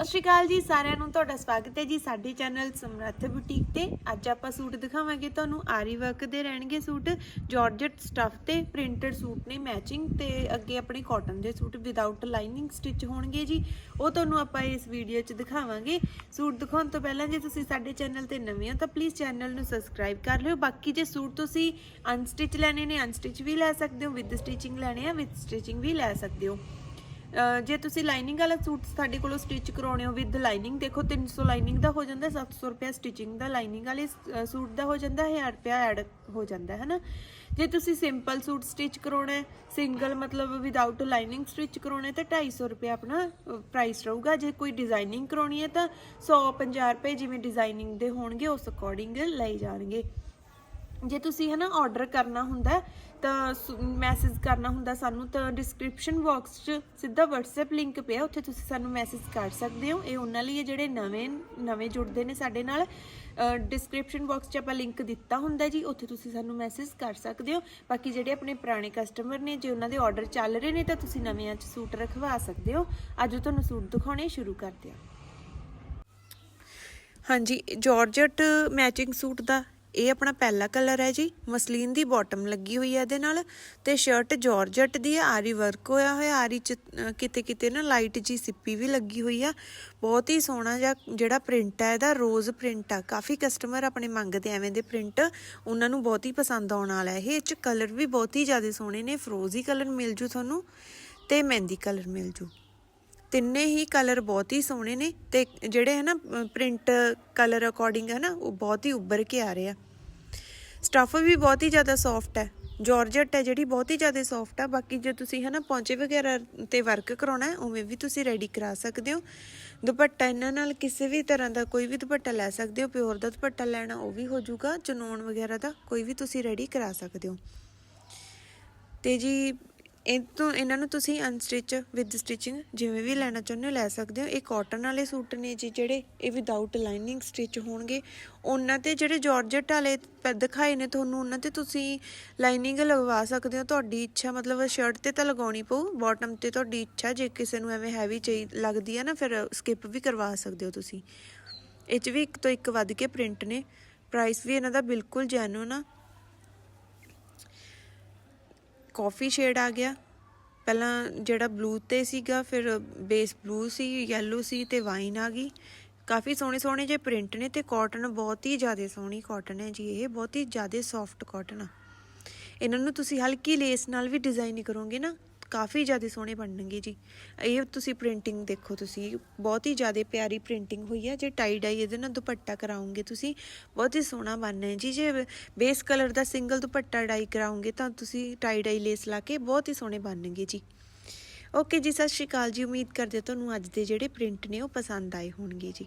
ਸਤਿ ਸ਼੍ਰੀ ਅਕਾਲ ਜੀ, ਸਾਰਿਆਂ ਨੂੰ ਤੁਹਾਡਾ ਸਵਾਗਤ ਹੈ ਜੀ ਸਾਡੇ ਚੈਨਲ ਸਮਰੱਥ ਬੁਟੀਕ ਤੇ। ਅੱਜ ਆਪਾਂ ਸੂਟ ਦਿਖਾਵਾਂਗੇ ਤੁਹਾਨੂੰ। ਆਰੀ ਵਰਕ ਦੇ ਰਹਿਣਗੇ ਸੂਟ ਜਾਰਜਟ ਸਟਫ ਤੇ ਪ੍ਰਿੰਟਡ ਸੂਟ ਨੇ ਮੈਚਿੰਗ ਤੇ ਅੱਗੇ ਆਪਣੇ ਕਾਟਨ ਦੇ ਸੂਟ ਵਿਦਆਊਟ ਲਾਈਨਿੰਗ ਸਟਿਚ ਹੋਣਗੇ ਜੀ। ਉਹ ਤੁਹਾਨੂੰ ਆਪਾਂ ਇਸ ਵੀਡੀਓ 'ਚ ਦਿਖਾਵਾਂਗੇ। ਸੂਟ ਦਿਖਾਉਣ ਤੋਂ ਪਹਿਲਾਂ ਜੇ ਤੁਸੀਂ ਸਾਡੇ ਚੈਨਲ ਤੇ ਨਵੇਂ ਹੋ ਤਾਂ ਪਲੀਜ਼ ਚੈਨਲ ਨੂੰ ਸਬਸਕ੍ਰਾਈਬ ਕਰ ਲਿਓ। ਬਾਕੀ ਜੇ ਸੂਟ ਤੁਸੀਂ ਅਨਸਟਿਚ ਲੈਣੇ ਨੇ ਅਨਸਟਿਚ ਵੀ ਲੈ ਸਕਦੇ ਹੋ ਵਿਦ ਸਟਿਚਿੰਗ ਲੈਣੇ ਆ ਵਿਦ ਸਟਿਚਿੰਗ ਵੀ ਲੈ ਸਕਦੇ ਹੋ। ਜੇ ਤੁਸੀਂ ਲਾਈਨਿੰਗ ਵਾਲਾ ਸੂਟ ਸਾਡੇ ਕੋਲੋਂ ਸਟਿਚ ਕਰਾਉਣੇ ਹੋ ਵਿਦ ਲਾਈਨਿੰਗ ਦੇਖੋ 300 ਲਾਈਨਿੰਗ ਦਾ ਹੋ ਜਾਂਦਾ 700 ਰੁਪਏ ਸਟਿਚਿੰਗ ਦਾ ਲਾਈਨਿੰਗ ਵਾਲੇ ਅਹ, ਸੂਟ ਦਾ ਹੋ ਜਾਂਦਾ 1000 ਰੁਪਏ ਐਡ ਹੋ ਜਾਂਦਾ ਹੈ ਨਾ ਜੇ ਤੁਸੀਂ ਸਿੰਪਲ ਸੂਟ ਸਟਿਚ ਕਰਾਉਣਾ ਹੈ ਸਿੰਗਲ ਮਤਲਬ ਵਿਦਆਊਟ ਲਾਈਨਿੰਗ ਸਟਿਚ ਕਰਾਉਣਾ ਹੈ, ਤਾਂ 250 ਰੁਪਏ ਆਪਣਾ ਪ੍ਰਾਈਸ ਰਹੂਗਾ। ਜੇ ਕੋਈ ਡਿਜ਼ਾਈਨਿੰਗ ਕਰਾਉਣੀ ਹੈ ਤਾਂ 150 ਰੁਪਏ ਜਿਵੇਂ ਡਿਜ਼ਾਈਨਿੰਗ ਦੇ ਹੋਣਗੇ, ਉਸ ਅਕੋਰਡਿੰਗ ਲਏ ਜਾਣਗੇ। ਜੇ ਤੁਸੀਂ ਹਨਾ ਆਰਡਰ ਕਰਨਾ ਹੁੰਦਾ ਹੈ, ਤਾਂ ਮੈਸੇਜ ਕਰਨਾ ਹੁੰਦਾ ਸਾਨੂੰ ਤਾਂ ਡਿਸਕ੍ਰਿਪਸ਼ਨ ਬਾਕਸ 'ਚ ਸਿੱਧਾ WhatsApp ਲਿੰਕ ਪਿਆ ਉੱਥੇ ਤੁਸੀਂ ਸਾਨੂੰ ਮੈਸੇਜ ਕਰ ਸਕਦੇ ਹੋ। ਇਹ ਉਹਨਾਂ ਲਈ ਹੈ ਜਿਹੜੇ ਨਵੇਂ ਨਵੇਂ ਜੁੜਦੇ ਨੇ ਸਾਡੇ ਨਾਲ। ਡਿਸਕ੍ਰਿਪਸ਼ਨ ਬਾਕਸ 'ਚ ਆਪਾਂ ਲਿੰਕ ਦਿੱਤਾ ਹੁੰਦਾ ਜੀ ਉੱਥੇ ਤੁਸੀਂ ਸਾਨੂੰ ਮੈਸੇਜ ਕਰ ਸਕਦੇ ਹੋ। ਬਾਕੀ ਜਿਹੜੇ ਆਪਣੇ ਪੁਰਾਣੇ ਕਸਟਮਰ ਨੇ ਜੇ ਉਹਨਾਂ ਦੇ ਆਰਡਰ ਚੱਲ ਰਹੇ ਨੇ ਤਾਂ ਤੁਸੀਂ ਨਵਿਆਂ 'ਚ ਸੂਟ ਰਖਵਾ ਸਕਦੇ ਹੋ। ਅੱਜ ਤੁਹਾਨੂੰ ਸੂਟ ਦਿਖਾਉਣੇ ਸ਼ੁਰੂ ਕਰਦੇ ਹਾਂ ਹਾਂਜੀ ਜਾਰਜਟ ਮੈਚਿੰਗ ਸੂਟ ਦਾ ਇਹ ਆਪਣਾ ਪਹਿਲਾ ਕਲਰ ਹੈ ਜੀ। ਮਸਲੀਨ ਦੀ ਬਾਟਮ ਲੱਗੀ ਹੋਈ ਹੈ ਇਹਦੇ ਨਾਲ ਤੇ ਸ਼ਰਟ ਜਾਰਜਟ ਦੀ ਹੈ। ਆਰੀ ਵਰਕ ਹੋਇਆ ਹੋਇਆ, ਆਰੀ ਚ ਕਿਤੇ ਕਿਤੇ ਨਾ ਲਾਈਟ ਜੀ ਸਿੱਪੀ ਵੀ ਲੱਗੀ ਹੋਈ ਆ। ਬਹੁਤ ਹੀ ਸੋਹਣਾ ਜਿਹਾ ਜਿਹੜਾ ਪ੍ਰਿੰਟ ਹੈ, ਇਹਦਾ ਰੋਜ਼ ਪ੍ਰਿੰਟ ਆ। ਕਾਫੀ ਕਸਟਮਰ ਆਪਣੇ ਮੰਗਦੇ ਐਵੇਂ ਦੇ ਪ੍ਰਿੰਟ ਉਹਨਾਂ ਨੂੰ ਬਹੁਤ ਹੀ ਪਸੰਦ ਆਉਣ ਵਾਲਾ ਹੈ ਇਹ। ਇਹ ਚ ਕਲਰ ਵੀ ਬਹੁਤ ਹੀ ਜ਼ਿਆਦਾ ਸੋਹਣੇ ਨੇ। ਫਰੋਜ਼ੀ ਕਲਰ ਮਿਲ ਜੂ ਤੁਹਾਨੂੰ ਤੇ ਮਹਿੰਦੀ ਕਲਰ ਮਿਲ ਜੂ। ਤਿੰਨੇ ਹੀ ਕਲਰ ਬਹੁਤ ਹੀ ਸੋਹਣੇ ਨੇ ਤੇ ਜਿਹੜੇ ਹੈ ਨਾ ਪ੍ਰਿੰਟ ਕਲਰ ਅਕੋਰਡਿੰਗ ਹੈ ਨਾ ਉਹ ਬਹੁਤ ਹੀ ਉੱਭਰ ਕੇ ਆ ਰਹੇ ਆ। ਸਟਫ ਵੀ ਬਹੁਤ ਹੀ ਜ਼ਿਆਦਾ ਸੌਫਟ ਹੈ। ਜਾਰਜਟ ਹੈ ਜਿਹੜੀ ਬਹੁਤ ਹੀ ਜ਼ਿਆਦਾ ਸੌਫਟ ਆ। ਬਾਕੀ ਜੇ ਤੁਸੀਂ ਹੈ ਨਾ ਪੌਂਚੇ ਵਗੈਰਾ ਤੇ ਵਰਕ ਕਰਾਉਣਾ ਹੈ, ਉਵੇਂ ਵੀ ਤੁਸੀਂ ਰੈਡੀ ਕਰਾ ਸਕਦੇ ਹੋ। ਦੁਪੱਟਾ ਇਹਨਾਂ ਨਾਲ ਕਿਸੇ ਵੀ ਤਰ੍ਹਾਂ ਦਾ ਕੋਈ ਵੀ ਦੁਪੱਟਾ ਲੈ ਸਕਦੇ ਹੋ, ਪਿਓਰ ਦਾ ਦੁਪੱਟਾ ਲੈਣਾ ਉਹ ਵੀ ਹੋ ਜਾਊਗਾ ਚਨੋਨ ਵਗੈਰਾ ਦਾ ਕੋਈ ਵੀ ਤੁਸੀਂ ਰੈਡੀ ਕਰਾ ਸਕਦੇ ਹੋ। ਤੇ ਜੀ ਇਹ ਤੋਂ ਇਹਨਾਂ ਨੂੰ ਤੁਸੀਂ ਅਨਸਟਿਚ ਵਿਦ ਸਟਿਚਿੰਗ ਜਿਵੇਂ ਵੀ ਲੈਣਾ ਚਾਹੁੰਦੇ ਹੋ ਲੈ ਸਕਦੇ ਹੋ। ਇਹ ਕਾਟਨ ਵਾਲੇ ਸੂਟ ਨੇ ਜੀ ਜਿਹੜੇ, ਇਹ ਵਿਦਆਊਟ ਲਾਈਨਿੰਗ ਸਟਿਚ ਹੋਣਗੇ। ਉਹਨਾਂ ਤੇ ਜਿਹੜੇ ਜਾਰਜਟ ਵਾਲੇ ਪ- ਦਿਖਾਏ ਨੇ ਤੁਹਾਨੂੰ, ਉਹਨਾਂ ਤੇ ਤੁਸੀਂ ਲਾਈਨਿੰਗ ਲਗਵਾ ਸਕਦੇ ਹੋ। ਤੁਹਾਡੀ ਇੱਛਾ ਮਤਲਬ ਸ਼ਰਟ ਤੇ ਤਾਂ ਲਗਾਉਣੀ ਪਊ ਬਾਟਮ ਤੇ ਤੁਹਾਡੀ ਇੱਛਾ ਜੇ ਕਿਸੇ ਨੂੰ ਐਵੇਂ ਹੈਵੀ ਚਾਹੀ, ਲੱਗਦੀ ਹੈ ਨਾ, ਫਿਰ ਸਕਿਪ ਵੀ ਕਰਵਾ ਸਕਦੇ ਹੋ ਤੁਸੀਂ। ਇਹ 'ਚ ਵੀ ਇੱਕ ਤੋਂ ਇੱਕ ਵੱਧ ਕੇ ਪ੍ਰਿੰਟ ਨੇ। ਪ੍ਰਾਈਸ ਵੀ ਇਹਨਾਂ ਦਾ ਬਿਲਕੁਲ ਜੈਨੂਨ ਆ। ਕਾਫੀ ਸ਼ੇਡ ਆ ਗਿਆ। ਪਹਿਲਾਂ ਜਿਹੜਾ ਬਲੂ ਤੇ ਸੀਗਾ, ਫਿਰ ਬੇਸ ਬਲੂ ਸੀ ਯੈਲੋ ਸੀ ਤੇ ਵਾਈਨ ਆ ਗਈ। ਕਾਫੀ ਸੋਹਣੇ ਸੋਹਣੇ ਜੇ ਪ੍ਰਿੰਟ ਨੇ ਤੇ ਕਾਟਨ ਬਹੁਤ ਹੀ ਜ਼ਿਆਦਾ ਸੋਹਣੀ ਕਾਟਨ ਹੈ ਜੀ ਇਹ, ਬਹੁਤ ਹੀ ਜ਼ਿਆਦਾ ਸੌਫਟ ਕਾਟਨ ਆ। ਇਹਨਾਂ ਨੂੰ ਤੁਸੀਂ ਹਲਕੀ ਲੇਸ ਨਾਲ ਵੀ ਡਿਜ਼ਾਈਨ ਕਰੋਗੇ ਨਾ ਕਾਫੀ ਜ਼ਿਆਦਾ ਸੋਹਣੇ ਬਣਨਗੇ ਜੀ। ਇਹ ਤੁਸੀਂ ਪ੍ਰਿੰਟਿੰਗ ਦੇਖੋ ਤੁਸੀਂ, ਬਹੁਤ ਹੀ ਜ਼ਿਆਦਾ ਪਿਆਰੀ ਪ੍ਰਿੰਟਿੰਗ ਹੋਈ ਹੈ। ਜੇ ਟਾਈ ਡਾਈ ਇਹਦੇ ਨਾਲ ਦੁਪੱਟਾ ਕਰਾਉਂਗੇ ਤੁਸੀਂ, ਬਹੁਤ ਹੀ ਸੋਹਣਾ ਬਣਨਾ ਹੈ ਜੀ। ਜੇ ਬੇਸ ਕਲਰ ਦਾ ਸਿੰਗਲ ਦੁਪੱਟਾ ਡਾਈ ਕਰਾਉਂਗੇ ਤਾਂ ਤੁਸੀਂ ਟਾਈ ਡਾਈ ਲੇਸ ਲਾ ਕੇ ਬਹੁਤ ਹੀ ਸੋਹਣੇ ਬਣਨਗੇ ਜੀ। ਓਕੇ ਜੀ, ਸਤਿ ਸ਼੍ਰੀ ਅਕਾਲ ਜੀ। ਉਮੀਦ ਕਰਦੇ ਤੁਹਾਨੂੰ ਅੱਜ ਦੇ ਜਿਹੜੇ ਪ੍ਰਿੰਟ ਨੇ ਉਹ ਪਸੰਦ ਆਏ ਹੋਣਗੇ ਜੀ।